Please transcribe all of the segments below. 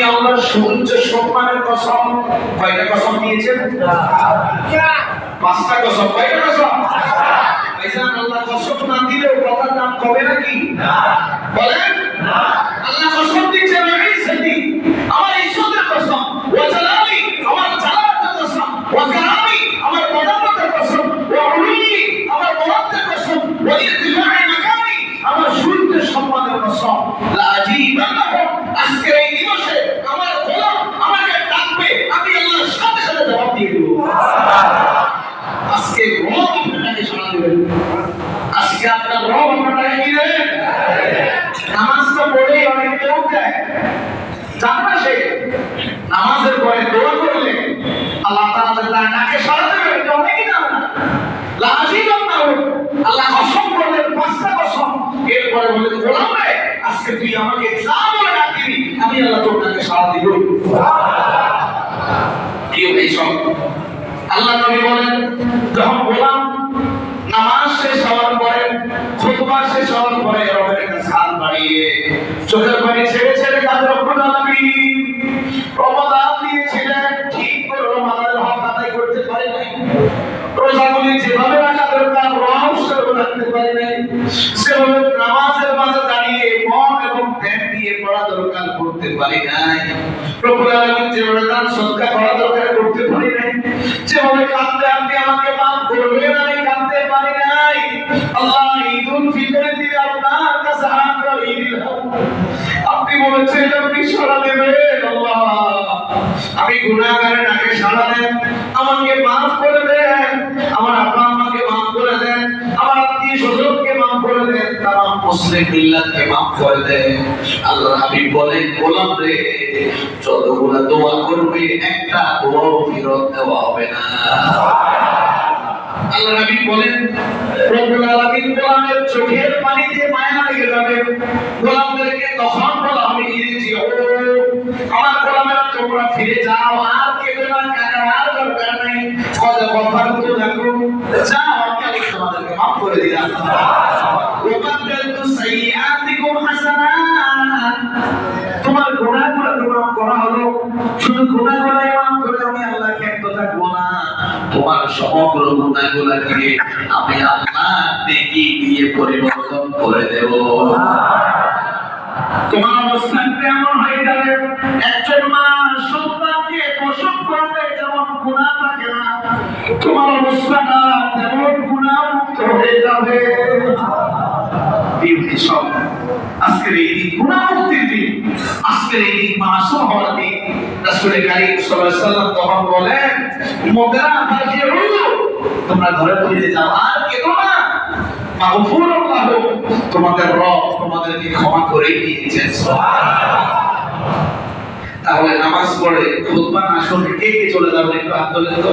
আমি আল্লাহর সুউচ্চ সম্মানের কসম, কয়টা কসম দিয়েছেন? পাঁচটা কসম, কয়টা কসম? ভাইজান আল্লাহ কসম না দিলেও কথার দাম কবে নাকি? বলেন? আল্লাহ কসম দিচ্ছে আমি ইজ্জতি আমার ইজ্জতের কসম ওয়া জালালি আমার জালালের কসম ওয়া কারামি আমার বড়ত্বের কসম ওয়া উলুহি আমার বড়ত্বের কসম ওয়া ইরতিফাই মাকানি আমার শুদ্ধ সম্মানের কসম লা আজীবান্নাহুম আজকের এই দিবসে আমার গোলাম আমাকে ডাকবে আমি আল্লাহর সাথে সাথে জবাব দিয়ে দেব আজকে রব আপনাকে সাড়া দেবেন আজকে আপনার রব আপনাকে কি দেবেন নামাজটা পড়েই অনেক কেউ দেয় জান না সে নামাজের পরে দোয়া করলে আল্লাহ তাআলা তার ডাকে সাড়া দেবেন এটা অনেকেই জানে না লাজিম আপনার আল্লাহ কসম করলেন পাঁচটা কসম এরপরে বললেন গোলাম রে আজকে তুই আমাকে যা বলে ডাক আমি আল্লাহ তোর ডাকে সাড়া দিব। আল্লাহ নবী বলেন, যখন নামাজ শেষ হওয়ার পরে, খুতবা শেষ হওয়ার পরে রবের কাছে বাড়িয়ে চোখের পানি ছেড়ে ছেড়ে দিয়েছিলেন, ঠিক করে হক আদায় করতে পারি নাই যেভাবে রাখা দরকার রাখতে পারি নাই করতে পারি নাই। আলামিন যেভাবে দান সদকা করা দরকার, করতে পারি নাই। যেভাবে কাঁদতে আপনি আমাকে মাফ করবেন, আমি কাঁদতে পারি নাই। আল্লাহ, ঈদুল ফিতরের দিনে আপনার কাছে হাত আপনি বলেছেন, আপনি সাড়া দেবেন, আল্লাহ। আমি সাড়া দেন, আমাকে মাফ করে দেন। আমার আব্বা আম্মাকে মাফ করে দেন আমার আত্মীয় স্বজনকে মাফ করে দেন তামাম মুসলিম মিল্লাতকে মাফ করে দেন আল্লাহ হাবিব বলেন, গোলাম রে যতগুলা দোয়া করবে, একটা দোয়াও ফেরত দেওয়া হবে না। চোখের পানিতে মায়া লেগে যাবে। গোলামদেরকে তখন বলা হবে ইরজি ও আমার গোলামেরা তোমরা ফিরে যাও, আর কেঁদো না, কাঁদার আর দরকার নাই। লাকুম যাও আমি তোমাদেরকে মাফ করে দিলাম। ওয়াবাদদালতু তোমার সমগ্র গুণাগুলাকে আমি আল্লাহ নেকি দিয়ে পরিবর্তন করে দেব। তোমার অবস্থান কেমন হয়ে যাবে? একজন মা সন্তানকে প্রসব করলে যেমন গুণা থাকে না, তোমার অবস্থাটা তেমন গুণামুক্ত হয়ে যাবে। সব আজকের এই দিন গুণামুক্তির দিন। আজকের এই দিন মাসুম হওয়ার দিন। রাসূল কারীম সাল্লাল্লাহু আলাইহি তখন বলেন, মুগরা ফাজিউ তোমরা ঘরে ফিরে যাও, আর কেঁদো না। মাগফুরুল্লাহ, তোমাদের রব তোমাদেরকে ক্ষমা করে দিয়েছেন। তাহলে নামাজ পড়ে খুতবা না শুনে কে কে চলে যাবে একটু হাত তো?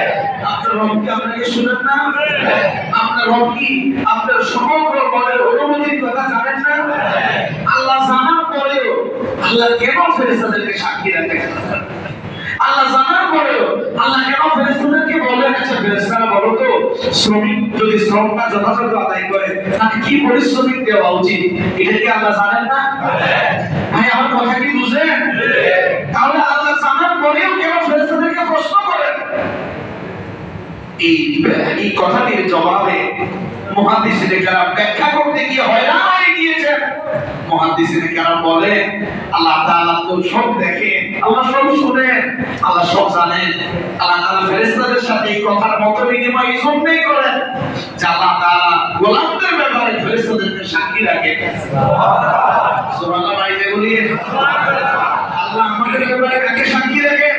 আচ্ছা শ্রমিক যদি শ্রমটা যথাযথ আদায় করে, তাকে কি পরিশ্রমিক দেওয়া উচিত? এটা কি আল্লাহ জানেন না? ভাই, আমার কথা কি বুঝলেন? তাহলে আল্লাহ জানার পরেও কেন ফেরেস্তাদেরকে প্রশ্ন করেন এই কথাটির জবাবে ব্যাখ্যা করতে গিয়ে হয়রান হয়ে গিয়ে দিয়েছেন। মহাদিসিনে কেন বলে আল্লাহ তাআলা তো সব দেখেন, আল্লাহ সব শুনেন, আল্লাহ সব আল্লাহ তাআলা ফেরেশতাদের সাথে এই কথার মত বিনিময় গোলামদের ব্যাপারে ফেরেশতাদেরকে সাক্ষী সুবহানাল্লাহ বলি? আল্লাহ আমাদের ব্যাপারে কাকে সাক্ষী রাখে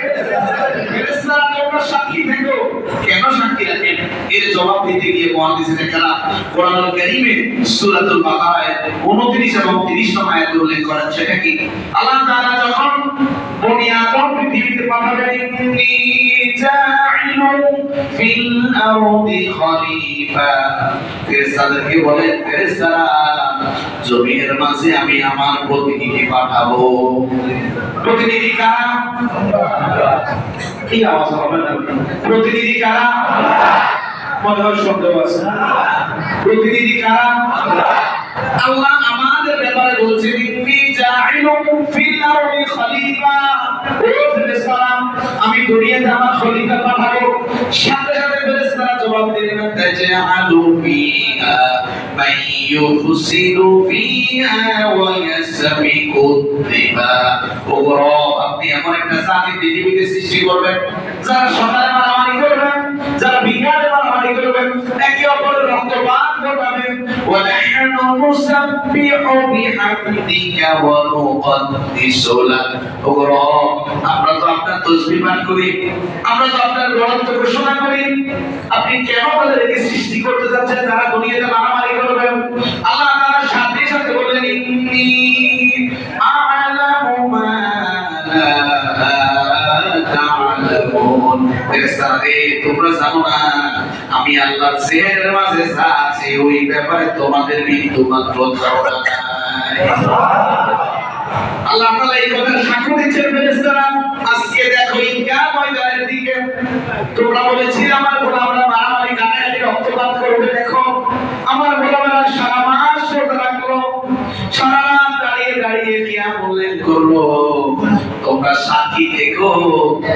কেন এর জবাব দিতে গিয়ে মুহাদ্দিসিনে কেরাম কোরআন কারীমে সুরাতুল বাকারায় 29 এবং 30 নম্বর আয়াতে উল্লেখ করেন সেটা কি? আল্লাহ তাআলা যখন বনি আদম পৃথিবীতে পাঠাবেন ইন্নি জাইলুন ফিল আরদি খলিফা ফেরেশতাদেরকে বলেন জমিনের মাঝে আমি আমার প্রতিনিধি পাঠাবো। প্রতিনিধি কারা? কি আওয়াজ হবে না? প্রতিনিধি কারা? আমি আমার খলিফা পাঠাবো। সাথে সাথে ফেরেশতারা জবাব দিলেন মান ইউফসিদু ফিহা ওয়া ইয়াসফিকু দিমা ও রব, আপনি এমন একটা জাতি পৃথিবীতে সৃষ্টি করবেন যারা সকালে ونحن نسبح بحمدك ونقدس لك ওগো আমরা তো আপনার তসবিহ পাঠ করি আমরা তো আপনার গণত্ব ঘোষণা করি আপনি কেন তাদেরকে সৃষ্টি করতে যাচ্ছেন তারা দুনিয়াতে মারামারি করবেন আল্লাহ তোমরা জানো আমি আল্লাহর জেহেনের মাঝে যা ওই ব্যাপারে তোমাদের বিন্দু মাত্র আল্লাহ তাআলা এই আমার গোলামরা মারামারি কাটাকাটি রক্তপাত করবে, দেখো। আমার গোলামেরা সারা মাস রোজা রাখল, সারা করল। সাক্ষী থেকো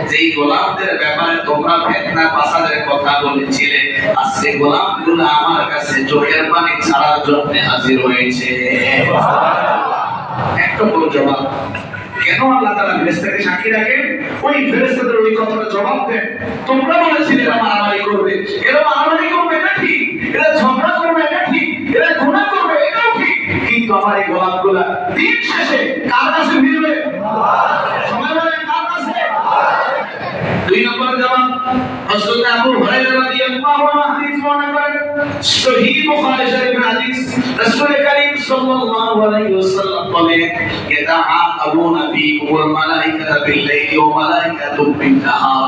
যেই গোলামদের ব্যাপারে তোমরা ফেতনা ফাসাদের কথা বলেছিলে আজকে গোলামগুলো আমার কাছে চোখের পানি ছাড়ার জন্য হাজির হয়েছে। একটা বড় জবাব। কেন আল্লাহ তাআলা ফেরেশতাকে সাক্ষী রাখেন? ওই ফেরেশতাদের ওই কথাটা জবাব দেন। তোমরা বলেছিলে এরা মারামারি করবে। এরা মারামারি করবে এটা ঠিক। এরা ঝগড়া করবে এটা ঠিক। এরা করবে এটাও ঠিক। কিন্তু আমার এই গোলাপগুলা দিন শেষে কার কাছে ফিরবে সবাই বলেন কার কাছে দুই নম্বর জবাব হযরত আবু হুরায়রা রাদিয়াল্লাহু আনহু হাদিস বর্ণনা করেন সহিহ বুখারী শরীফের হাদিস রাসূল কারীম সাল্লাল্লাহু আলাইহি ওয়াসাল্লাম বলেন ইয়াতাআকাবুনা ওয়াল মালাইকাতু বিল লাইলি ওয়া মালাইকাতু বিন নাহার